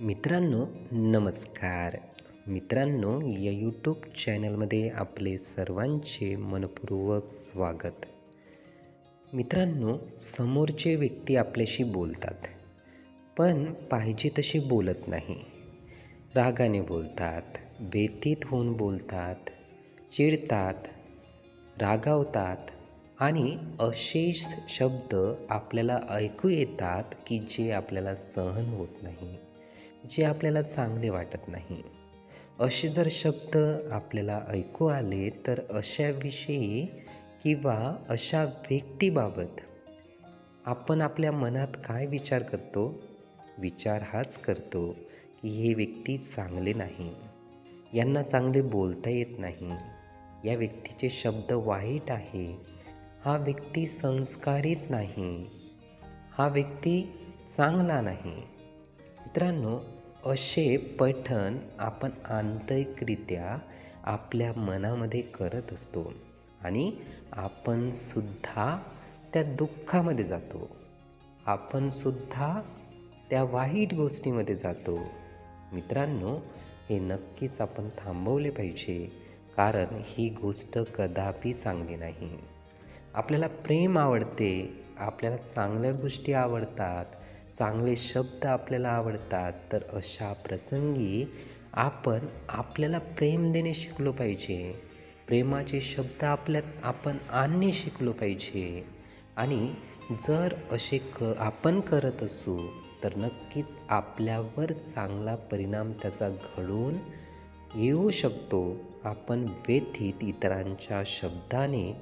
मित्रांनो नमस्कार. मित्रांनो या यूट्यूब चॅनलमध्ये आपले सर्वांचे मनपूर्वक स्वागत. मित्रांनो समोरचे व्यक्ती आपल्याशी बोलतात पण पाहिजे तशी बोलत नाही. रागाने बोलतात व्यतीत होऊन बोलतात चिडतात रागावतात आणि अशेष शब्द आपल्याला ऐकू येतात की जे आपल्याला सहन होत नाही. जे आपल्याला चांगले वाटत नाही. असे जर शब्द आपल्याला ऐकू आले तर अशाविषयी किंवा अशा व्यक्तीबाबत आपण आपल्या मनात काय विचार करतो? विचार हाच करतो की हे व्यक्ती चांगले नाही. यांना चांगले बोलता येत नाही. या व्यक्तीचे शब्द वाईट आहे. हा व्यक्ती संस्कारित नाही. हा व्यक्ती चांगला नाही. मित्रांनो असे पठण आपण आंतरिकरित्या आपल्या मनामध्ये करत असतो आणि आपणसुद्धा त्या दुःखामध्ये जातो. आपण सुद्धा त्या वाईट गोष्टीमध्ये जातो. मित्रांनो हे नक्कीच आपण थांबवले पाहिजे कारण ही गोष्ट कदापि चांगली नाही. आपल्याला प्रेम आवडते आपल्याला चांगल्या गोष्टी आवडतात चांगले शब्द आपल्याला आवडतात तर अशा प्रसंगी आपण आपल्याला प्रेम देणे शिकलो पाहिजे. प्रेमाचे शब्द आपल्यात आपण आणणे शिकलो पाहिजे. आणि जर असे क आपण करत असू तर नक्कीच आपल्यावर चांगला परिणाम त्याचा घडून येऊ शकतो. आपण व्यथित इतरांच्या शब्दाने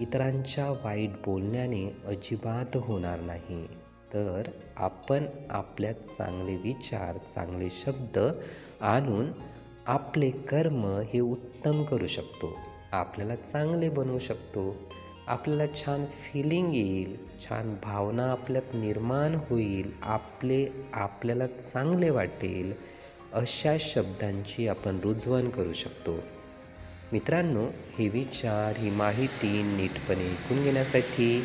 इतरांच्या वाईट बोलण्याने अजिबात होणार नाही. तर आपण आपल्यात चांगले विचार चांगले शब्द आणून आपले कर्म हे उत्तम करू शकतो. आपल्याला चांगले बनवू शकतो. आपल्याला छान फिलिंग येईल छान भावना आपल्यात निर्माण होईल आपले आपल्याला चांगले वाटेल अशा शब्दांची आपण रुजवण करू शकतो. मित्रांनो हे विचार ही माहिती नीटपणे ऐकून घेण्यासाठी